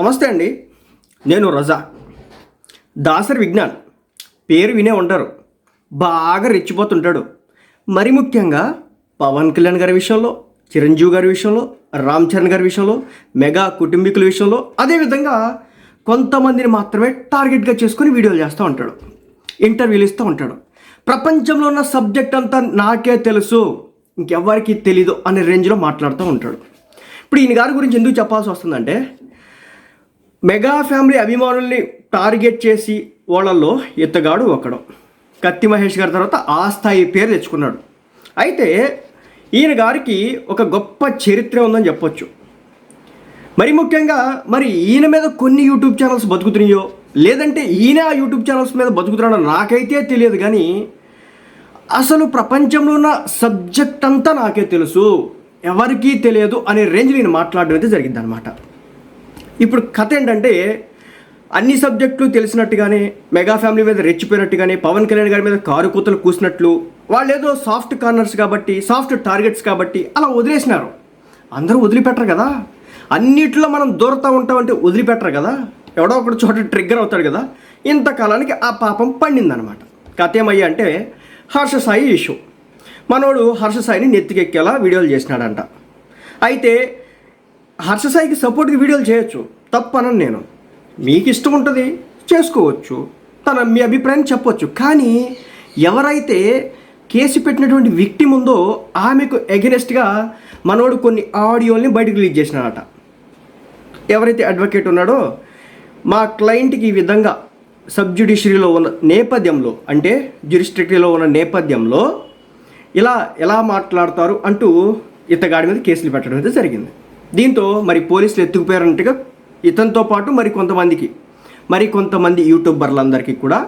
నమస్తే అండి. నేను రజా. దాసరి విజ్ఞాన్. పేరు వినే ఉంటారు. బాగా రెచ్చిపోతుంటాడు. మరి ముఖ్యంగా పవన్ కళ్యాణ్ గారి విషయంలో చిరంజీవి గారి విషయంలో రామ్ చరణ్ గారి విషయంలో మెగా కుటుంబీకుల విషయంలో అదేవిధంగా కొంతమందిని మాత్రమే టార్గెట్గా చేసుకొని వీడియోలు చేస్తూ ఉంటాడు. ఇంటర్వ్యూలు ఇస్తూ ఉంటాడు. ప్రపంచంలో ఉన్న సబ్జెక్ట్ అంతా నాకే తెలుసు. ఇంకెవ్వరికి తెలీదు అనే రేంజ్లో మాట్లాడుతూ ఉంటాడు. ఇప్పుడు ఈయన గారి గురించి ఎందుకు చెప్పాల్సి వస్తుందంటే మెగా ఫ్యామిలీ అభిమానుల్ని టార్గెట్ చేసి వాళ్ళల్లో ఎత్తగాడు ఒకడు. కత్తి మహేష్ గారి తర్వాత ఆ స్థాయి పేరు తెచ్చుకున్నాడు. అయితే ఈయన గారికి ఒక గొప్ప చరిత్ర ఉందని చెప్పొచ్చు. మరి ముఖ్యంగా మరి ఈయన మీద కొన్ని యూట్యూబ్ ఛానల్స్ బతుకుతున్నాయో లేదంటే ఈయన ఆ యూట్యూబ్ ఛానల్స్ మీద బతుకుతున్నాడో నాకైతే తెలియదు కానీ అసలు ప్రపంచంలో ఉన్న సబ్జెక్ట్ అంతా నాకే తెలుసు. ఎవరికీ తెలియదు అనే రేంజ్ నేను మాట్లాడడం అయితే జరిగింది అనమాట ఇప్పుడు కథ ఏంటంటే అన్ని సబ్జెక్టులు తెలిసినట్టుగానే మెగా ఫ్యామిలీ మీద రెచ్చిపోయినట్టుగానే పవన్ కళ్యాణ్ గారి మీద కారు కూతలు కూసినట్లు వాళ్ళు ఏదో సాఫ్ట్ కార్నర్స్ కాబట్టి సాఫ్ట్ టార్గెట్స్ కాబట్టి అలా వదిలేసినారు. అందరూ వదిలిపెట్టరు కదా. అన్నిట్లో మనం దూరతా ఉంటామంటే వదిలిపెట్టరు కదా. ఎవడో ఒకటి చోట ట్రిగ్గర్ అవుతాడు కదా. ఇంతకాలానికి ఆ పాపం పండిందనమాట కథ ఏమయ్యా అంటే హర్ష సాయి ఇష్యూ. మనోడు హర్ష సాయిని నెత్తికెక్కేలా వీడియోలు చేసినాడంట. అయితే హర్ష సాయికి సపోర్ట్కి వీడియోలు చేయొచ్చు. తప్పనని నేను. మీకు ఇష్టం ఉంటుంది చేసుకోవచ్చు. తన మీ అభిప్రాయం చెప్పొచ్చు. కానీ ఎవరైతే కేసు పెట్టినటువంటి విక్టిమ్ ఉందో ఆమెకు ఎగెనెస్ట్గా మనోడు కొన్ని ఆడియోల్ని బయటకు రిలీజ్ చేసినాడట. ఎవరైతే అడ్వకేట్ ఉన్నాడో మా క్లయింట్కి ఈ విధంగా సబ్ ఉన్న నేపథ్యంలో అంటే జ్యుడిస్ట్రిక్టరీలో ఉన్న నేపథ్యంలో ఇలా ఎలా మాట్లాడతారు అంటూ ఇతగాడి మీద కేసులు పెట్టడం అయితే జరిగింది. దీంతో మరి పోలీసులు ఎత్తుకుపోయారంటగా ఇతనితో పాటు మరి కొంతమందికి మరి కొంతమంది యూట్యూబర్లందరికీ కూడా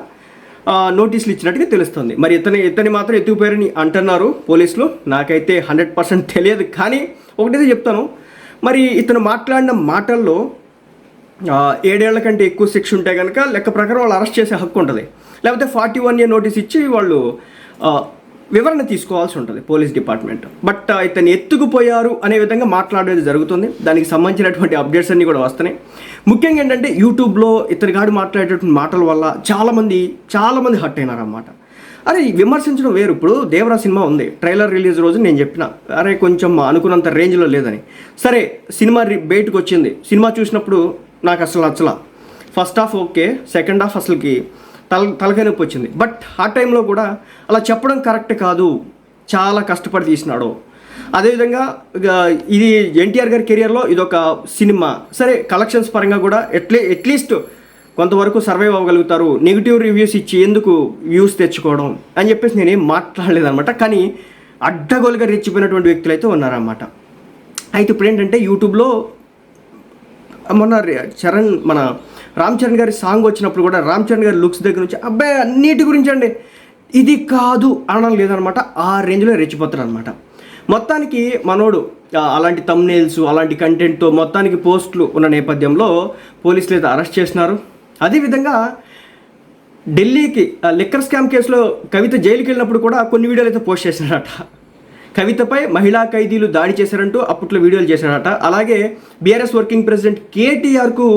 నోటీసులు ఇచ్చినట్టుగా తెలుస్తుంది. మరి ఇతని ఇతని మాత్రం ఎత్తుకుపోయారని అంటున్నారు పోలీసులు. నాకైతే హండ్రెడ్ పర్సెంట్ తెలియదు కానీ ఒకటైతే చెప్తాను. మరి ఇతను మాట్లాడిన మాటల్లో ఏడేళ్ళ కంటే ఎక్కువ శిక్ష ఉంటే కనుక లెక్క ప్రకారం వాళ్ళు అరెస్ట్ చేసే హక్కు ఉంటుంది. లేకపోతే ఫార్టీ వన్ ఇయర్ నోటీస్ ఇచ్చి వాళ్ళు వివరణ తీసుకోవాల్సి ఉంటుంది పోలీస్ డిపార్ట్మెంట్. బట్ ఇతను ఎత్తుకుపోయారు అనే విధంగా మాట్లాడేది జరుగుతుంది. దానికి సంబంధించినటువంటి అప్డేట్స్ అన్నీ కూడా వస్తున్నాయి. ముఖ్యంగా ఏంటంటే యూట్యూబ్లో ఇతని గాడు మాట్లాడేటటువంటి మాటల వల్ల చాలామంది చాలామంది హర్ట్ అయినారన్నమాట. అరే విమర్శించడం వేరు. ఇప్పుడు దేవరా సినిమా ఉంది. ట్రైలర్ రిలీజ్ రోజు నేను చెప్పిన. అరే కొంచెం అనుకున్నంత రేంజ్లో లేదని. సరే సినిమా బయటకు వచ్చింది. సినిమా చూసినప్పుడు నాకు అసలు నచ్చలా. First half okay second half అసలుకి తల తలకాయ నొప్పి వచ్చింది. బట్ ఆ టైంలో కూడా అలా చెప్పడం కరెక్ట్ కాదు. చాలా కష్టపడి తీసినాడు. అదేవిధంగా ఇది ఎన్టీఆర్ గారి కెరియర్లో ఇదొక సినిమా. సరే కలెక్షన్స్ పరంగా కూడా ఎట్లీ అట్లీస్ట్ కొంతవరకు సర్వైవ్ అవ్వగలుగుతారు. నెగిటివ్ రివ్యూస్ ఇచ్చి ఎందుకు వ్యూస్ తెచ్చుకోవడం అని చెప్పేసి నేనేం మాట్లాడలేదనమాట కానీ అడ్డగోలుగా రెచ్చిపోయినటువంటి వ్యక్తులు అయితే ఉన్నారన్నమాట. అయితే ఇప్పుడు ఏంటంటే యూట్యూబ్లో మొన్న చరణ్ మన రామ్ చరణ్ గారి సాంగ్ వచ్చినప్పుడు కూడా రామ్ చరణ్ గారి లుక్స్ దగ్గర నుంచి అబ్బాయి అన్నిటి గురించి అండి. ఇది కాదు అనడం లేదనమాట ఆ రేంజ్లో రెచ్చిపోతాడు అనమాట మొత్తానికి మనోడు అలాంటి తమ్నేల్స్ అలాంటి కంటెంట్తో మొత్తానికి పోస్టులు ఉన్న నేపథ్యంలో పోలీసులు అయితే అరెస్ట్ చేసినారు అదేవిధంగా ఢిల్లీకి ఆ లిక్కర్ స్కామ్ కేసులో కవిత జైలుకి వెళ్ళినప్పుడు కూడా కొన్ని వీడియోలు అయితే పోస్ట్ చేసినారట కవితపై మహిళా ఖైదీలు దాడి చేశారంటూ అప్పట్లో వీడియోలు చేశారట. అలాగే బీఆర్ఎస్ వర్కింగ్ ప్రెసిడెంట్ కేటీఆర్కు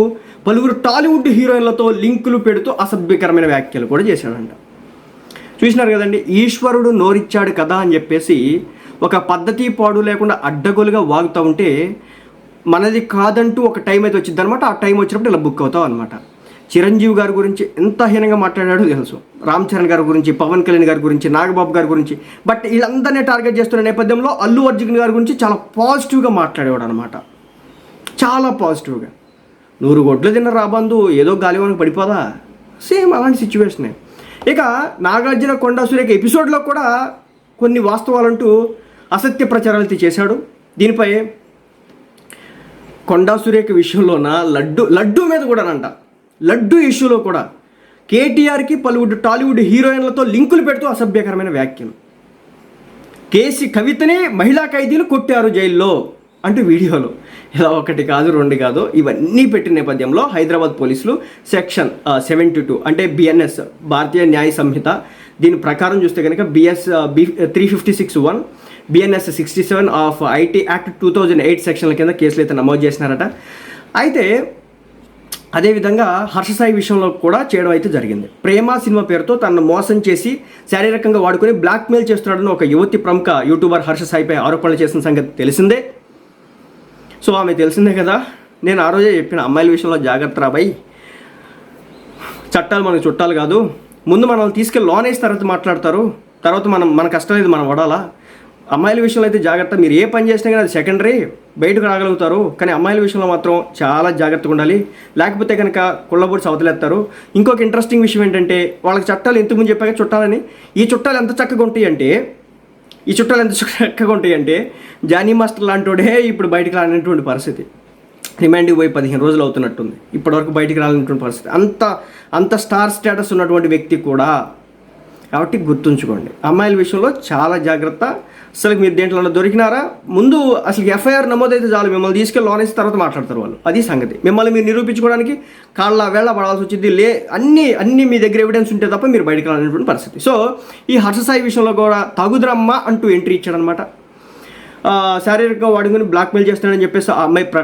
పలువురు టాలీవుడ్ హీరోయిన్లతో లింకులు పెడుతూ అసభ్యకరమైన వ్యాఖ్యలు కూడా చేశాడంట చూసినారు కదండి ఈశ్వరుడు నోరిచ్చాడు కదా అని చెప్పేసి ఒక పద్ధతి పాడు లేకుండా అడ్డగోలుగా వాగుతూ ఉంటే మనది కాదంటూ ఒక టైం అయితే వచ్చింది అనమాట ఆ టైం వచ్చినప్పుడు ఇలా బుక్ అవుతాం అనమాట చిరంజీవి గారి గురించి ఎంత హీనంగా మాట్లాడాడో తెలుసు. రామ్ చరణ్ గారి గురించి పవన్ కళ్యాణ్ గారి గురించి నాగబాబు గారి గురించి. బట్ వీళ్ళందరినీ టార్గెట్ చేస్తున్న నేపథ్యంలో అల్లు అర్జున్ గారి గురించి చాలా పాజిటివ్గా మాట్లాడేవాడు అనమాట చాలా పాజిటివ్గా. నూరు గొడ్లు తిన్న రాబందు ఏదో గాలివానికి పడిపోదా? సేమ్ అలాంటి సిచ్యువేషనే. ఇక నాగార్జున కొండా సురేఖ ఎపిసోడ్లో కూడా కొన్ని వాస్తవాలంటూ అసత్య ప్రచారాలు అయితే చేశాడు. దీనిపై కొండా సురేఖ విషయంలోన లడ్డు లడ్డు మీద కూడానంట. లడ్డు ఇష్యూలో కూడా కేటీఆర్కి పలువురు టాలీవుడ్ హీరోయిన్లతో లింకులు పెడుతూ అసభ్యకరమైన వ్యాఖ్యలు. కేసీ కవితనే మహిళా ఖైదీలు కొట్టారు జైల్లో అంటూ వీడియోలో. ఇలా ఒకటి కాదు రెండు కాదు ఇవన్నీ పెట్టిన నేపథ్యంలో హైదరాబాద్ పోలీసులు సెక్షన్ సెవెంటీ టూ అంటే బిఎన్ఎస్ భారతీయ న్యాయ సంహిత దీని ప్రకారం చూస్తే కనుక BS B three fifty six one BNS sixty seven of IT act two thousand eight సెక్షన్ల కింద కేసులు అయితే నమోదు చేసినారట. అయితే అదేవిధంగా హర్షసాయి విషయంలో కూడా చేయడం అయితే జరిగింది. ప్రేమ సినిమా పేరుతో తనను మోసం చేసి శారీరకంగా వాడుకొని బ్లాక్మెయిల్ చేస్తున్నాడని ఒక యువతి ప్రముఖ యూట్యూబర్ హర్షసాయిపై ఆరోపణలు చేసిన సంగతి తెలిసిందే. సో ఆమె తెలిసిందే కదా. నేను ఆ రోజే చెప్పిన అమ్మాయిల విషయంలో జాగ్రత్త రాబాయి చట్టాలు మనకు చుట్టాలు కాదు. ముందు మనల్ని తీసుకెళ్ళి లోన్ వేసి తర్వాత మాట్లాడతారు. తర్వాత మనం మన కష్టం లేదు మనం వడాలా అమ్మాయిల విషయంలో అయితే జాగ్రత్త. మీరు ఏ పని చేసినా కానీ అది సెకండరీ బయటకు రాగలుగుతారు. కానీ అమ్మాయిల విషయంలో మాత్రం చాలా జాగ్రత్తగా ఉండాలి. లేకపోతే కనుక కుళ్ళబొడి సవతలేస్తారు. ఇంకొక ఇంట్రెస్టింగ్ విషయం ఏంటంటే వాళ్ళకి చట్టాలు ఇంతకుముందు చెప్పాక చుట్టాలని. ఈ చుట్టాలు ఎంత చక్కగా ఉంటాయి అంటే ఈ చుట్టాలు ఎంత చక్కగా ఉంటాయి అంటే జానీ మాస్టర్ లాంటోడే ఇప్పుడు బయటకు రానటువంటి పరిస్థితి. రిమాండ్కి పోయి పదిహేను రోజులు అవుతున్నట్టుంది. ఇప్పటివరకు బయటికి రాలేనటువంటి పరిస్థితి. అంత అంత స్టార్ స్టేటస్ ఉన్నటువంటి వ్యక్తి కూడా కాబట్టి గుర్తుంచుకోండి. అమ్మాయిల విషయంలో చాలా జాగ్రత్త. అసలు మీరు దేంట్లో దొరికినారా? ముందు అసలు ఎఫ్ఐఆర్ నమోదైతే చాలు మిమ్మల్ని తీసుకెళ్ళి లోన్ ఇచ్చిన తర్వాత మాట్లాడతారు వాళ్ళు. అది సంగతి. మిమ్మల్ని మీరు నిరూపించుకోవడానికి కాళ్ళ వేళ పడాల్సి వచ్చింది లే అన్ని అన్ని మీ దగ్గర ఎవిడెన్స్ ఉంటే తప్ప మీరు బయటకు రానటువంటి పరిస్థితి. సో ఈ హర్షసాయి విషయంలో కూడా తగుదరమ్మ అంటూ ఎంట్రీ ఇచ్చాడనమాట శారీరకంగా వాడుకొని బ్లాక్మెయిల్ చేస్తున్నాడని చెప్పేసి ఆ అమ్మాయి ప్ర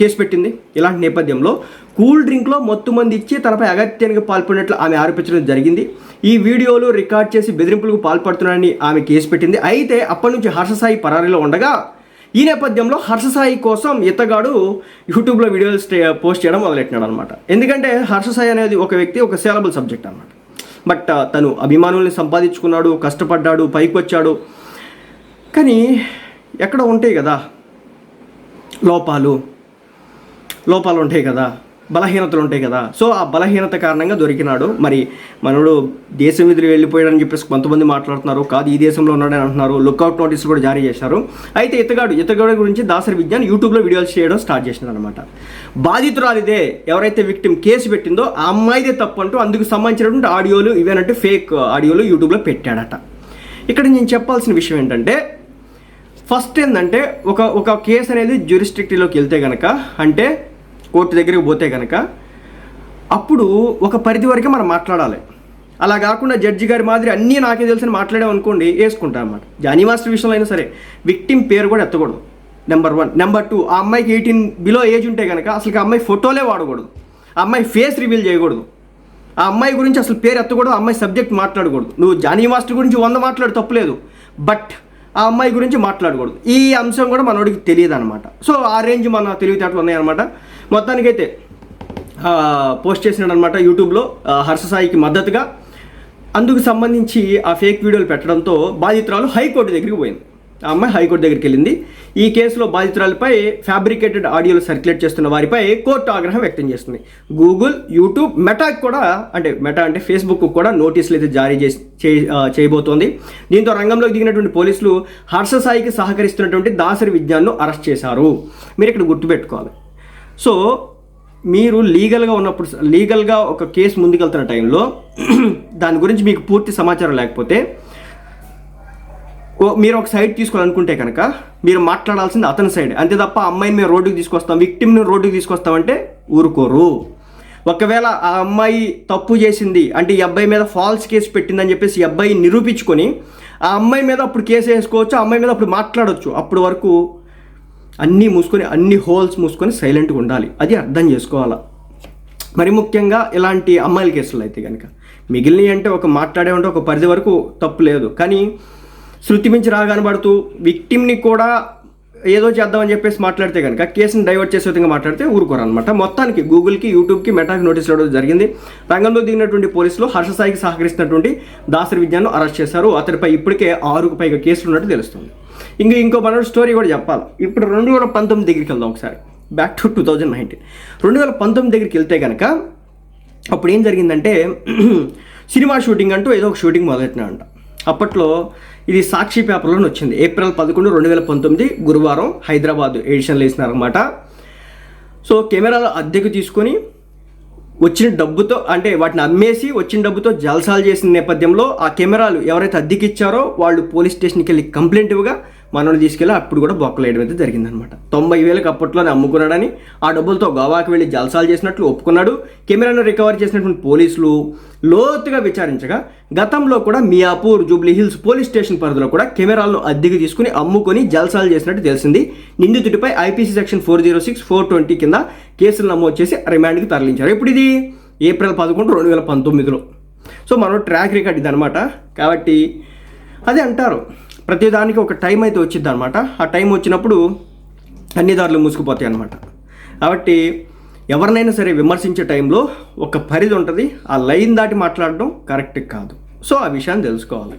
కేసు పెట్టింది. ఇలాంటి నేపథ్యంలో కూల్ డ్రింక్లో మొత్తం మంది ఇచ్చి తనపై అగత్యానికి పాల్పడినట్లు ఆమె ఆరోపించడం జరిగింది. ఈ వీడియోలు రికార్డ్ చేసి బెదిరింపులకు పాల్పడుతున్నాడని ఆమె కేసు పెట్టింది. అయితే అప్పటి నుంచి హర్షసాయి పరారీలో ఉండగా ఈ నేపథ్యంలో హర్షసాయి కోసం ఇతగాడు యూట్యూబ్లో వీడియోలు పోస్ట్ చేయడం మొదలెట్టినాడు అనమాట ఎందుకంటే హర్షసాయి అనేది ఒక వ్యక్తి ఒక సేలబుల్ సబ్జెక్ట్ అనమాట బట్ తను అభిమానుల్ని సంపాదించుకున్నాడు కష్టపడ్డాడు పైకి వచ్చాడు కానీ ఎక్కడ ఉంటాయి కదా? లోపాలు. లోపాలు ఉంటాయి కదా? బలహీనతలు ఉంటాయి కదా? సో ఆ బలహీనత కారణంగా దొరికినాడు. మరి మనోడు దేశం విధులు వెళ్ళిపోయాడని చెప్పేసి కొంతమంది మాట్లాడుతున్నారు. కాదు ఈ దేశంలో ఉన్నాడని అంటున్నారు. లుక్అవుట్ నోటీసులు కూడా జారీ చేశారు. అయితే ఇతగాడు ఇతగాడు గురించి దాసరి విజ్ఞాన్ యూట్యూబ్లో వీడియోలు చేయడం స్టార్ట్ చేసినాడు అనమాట బాధితురాలిదే ఎవరైతే విక్టిమ్ కేసు పెట్టిందో ఆ అమ్మాయిదే తప్పు అంటూ అందుకు సంబంధించినటువంటి ఆడియోలు ఇవేనంటే ఫేక్ ఆడియోలు యూట్యూబ్లో పెట్టాడట. ఇక్కడ నేను చెప్పాల్సిన విషయం ఏంటంటే ఫస్ట్ ఏంటంటే ఒక ఒక కేసు అనేది జ్యూరిస్ట్రిక్టీలోకి వెళ్తే కనుక అంటే కోర్టు దగ్గరికి పోతే కనుక అప్పుడు ఒక పరిధి వరకే మనం మాట్లాడాలి. అలా కాకుండా జడ్జి గారి మాదిరి అన్నీ నాకే తెలిసిన మాట్లాడాం అనుకోండి వేసుకుంటాం అన్నమాట. జానీ మాస్టర్ విషయంలో అయినా సరే విక్టిమ్ పేరు కూడా ఎత్తకూడదు. నెంబర్ వన్ నెంబర్ టూ ఆ అమ్మాయికి ఎయిటీన్ బిలో ఏజ్ ఉంటే కనుక అసలు ఆ అమ్మాయి ఫోటోలే వాడకూడదు. ఆ అమ్మాయి ఫేస్ రివీల్ చేయకూడదు. ఆ అమ్మాయి గురించి అసలు పేరు ఎత్తకూడదు ఆ అమ్మాయి సబ్జెక్ట్ మాట్లాడకూడదు. నువ్వు జానీ మాస్టర్ గురించి వంద మాట్లాడు తప్పులేదు. బట్ ఆ అమ్మాయి గురించి మాట్లాడకూడదు. ఈ అంశం కూడా మనోడికి తెలియదు అనమాట సో ఆ రేంజ్ మన తెలివితేటలు ఉన్నాయన్నమాట. మొత్తానికైతే పోస్ట్ చేసినాడు అనమాట యూట్యూబ్లో హర్ష సాయికి మద్దతుగా. అందుకు సంబంధించి ఆ ఫేక్ వీడియోలు పెట్టడంతో బాధితురాలు హైకోర్టు దగ్గరికి పోయింది. ఆ అమ్మాయి హైకోర్టు దగ్గరికి వెళ్ళింది. ఈ కేసులో బాధితురాలపై ఫ్యాబ్రికేటెడ్ ఆడియోలు సర్క్యులేట్ చేస్తున్న వారిపై కోర్టు ఆగ్రహం వ్యక్తం చేస్తుంది. గూగుల్ యూట్యూబ్ మెటాకి కూడా అంటే మెటా అంటే ఫేస్బుక్ కూడా నోటీసులు అయితే జారీ చేసి చేయబోతోంది. దీంతో రంగంలోకి దిగినటువంటి పోలీసులు హర్షసాయికి సహకరిస్తున్నటువంటి దాసరి విజ్ఞాన్ను అరెస్ట్ చేశారు. మీరు ఇక్కడ గుర్తుపెట్టుకోవాలి. సో మీరు లీగల్గా ఉన్నప్పుడు లీగల్గా ఒక కేసు ముందుకెళ్తున్న టైంలో దాని గురించి మీకు పూర్తి సమాచారం లేకపోతే మీరు ఒక సైడ్ తీసుకోవాలనుకుంటే కనుక మీరు మాట్లాడాల్సింది అతని సైడ్. అంతే తప్ప అమ్మాయిని మేము రోడ్డుకి తీసుకొస్తాం విక్టిమ్ని రోడ్డుకి తీసుకొస్తామంటే ఊరుకోరు. ఒకవేళ ఆ అమ్మాయి తప్పు చేసింది అంటే ఈ అబ్బాయి మీద ఫాల్స్ కేసు పెట్టిందని చెప్పేసి ఈ అబ్బాయి నిరూపించుకొని ఆ అమ్మాయి మీద అప్పుడు కేసు వేసుకోవచ్చు ఆ అమ్మాయి మీద అప్పుడు మాట్లాడవచ్చు అప్పుడు వరకు అన్నీ మూసుకొని అన్ని హోల్స్ మూసుకొని సైలెంట్గా ఉండాలి. అది అర్థం చేసుకోవాలా? మరి ముఖ్యంగా ఇలాంటి అమ్మాయిల కేసులు అయితే కనుక మిగిలినవి అంటే ఒక మాట్లాడే ఉంటే ఒక పరిధి వరకు తప్పు లేదు. కానీ శృతి మించి రాగానబడుతూ విక్టిమ్ని కూడా ఏదో చేద్దామని చెప్పేసి మాట్లాడితే కనుక కేసుని డైవర్ట్ చేసే విధంగా మాట్లాడితే ఊరుకోరు అనమాట మొత్తానికి గూగుల్కి యూట్యూబ్కి మెటాకి నోటీస్ ఇవ్వడం జరిగింది. రంగంలో దిగినటువంటి పోలీసులు హర్షసాయికి సహకరిస్తున్నటువంటి దాసరి విజ్ఞాన్ని అరెస్ట్ చేశారు. అతడిపై ఇప్పటికే ఆరుకు పైగా కేసులు ఉన్నట్టు తెలుస్తుంది. ఇంకా ఇంకో మన స్టోరీ కూడా చెప్పాలి. ఇప్పుడు రెండు వేల పంతొమ్మిది దగ్గరికి వెళ్దాం ఒకసారి. Back to two thousand nineteen. రెండు వేల పంతొమ్మిది దగ్గరికి వెళ్తే కనుక అప్పుడు ఏం జరిగిందంటే సినిమా షూటింగ్ అంటూ ఏదో ఒక షూటింగ్ మొదలెట్టినాడంట. అప్పట్లో ఇది సాక్షి పేపర్లోనే వచ్చింది. ఏప్రిల్ పదకొండు రెండు వేల పంతొమ్మిది గురువారం హైదరాబాద్ ఎడిషన్లో వేసినారనమాట సో కెమెరాలు అద్దెకు తీసుకొని వచ్చిన డబ్బుతో అంటే వాటిని అమ్మేసి వచ్చిన డబ్బుతో జల్సాలు చేసిన నేపథ్యంలో ఆ కెమెరాలు ఎవరైతే అద్దెకి ఇచ్చారో వాళ్ళు పోలీస్ స్టేషన్కి వెళ్ళి కంప్లైంట్ ఇవ్వగా మనల్ని తీసుకెళ్ళి అప్పుడు కూడా బొక్కలు వేయడం అయితే జరిగిందనమాట. తొంభై వేలకు అప్పట్లోనే అమ్ముకున్నాడని ఆ డబ్బులతో గోవాకి వెళ్ళి జల్సాలు చేసినట్లు ఒప్పుకున్నాడు. కెమెరాను రికవర్ చేసినటువంటి పోలీసులు లోతుగా విచారించగా గతంలో కూడా మియాపూర్ జూబ్లీ హిల్స్ పోలీస్ స్టేషన్ పరిధిలో కూడా కెమెరాలను అద్దెకి తీసుకుని అమ్ముకొని జల్సాలు చేసినట్టు తెలిసింది. నిందితుడిపై IPC section four zero six four twenty కింద కేసులు నమోదు చేసి రిమాండ్కి తరలించారు. ఇప్పుడు ఇది ఏప్రిల్ పదకొండు రెండు వేల పంతొమ్మిదిలో. సో మనం ట్రాక్ రికార్డ్ ఇది అనమాట కాబట్టి అది అంటారు. ప్రతిదానికి ఒక టైం అయితే వచ్చింది అనమాట ఆ టైం వచ్చినప్పుడు అన్ని దారులు మూసుకుపోతాయి అనమాట కాబట్టి ఎవరినైనా సరే విమర్శించే టైంలో ఒక పరిధి ఉంటుంది. ఆ లైన్ దాటి మాట్లాడడం కరెక్ట్ కాదు. సో ఆ విషయాన్ని తెలుసుకోవాలి.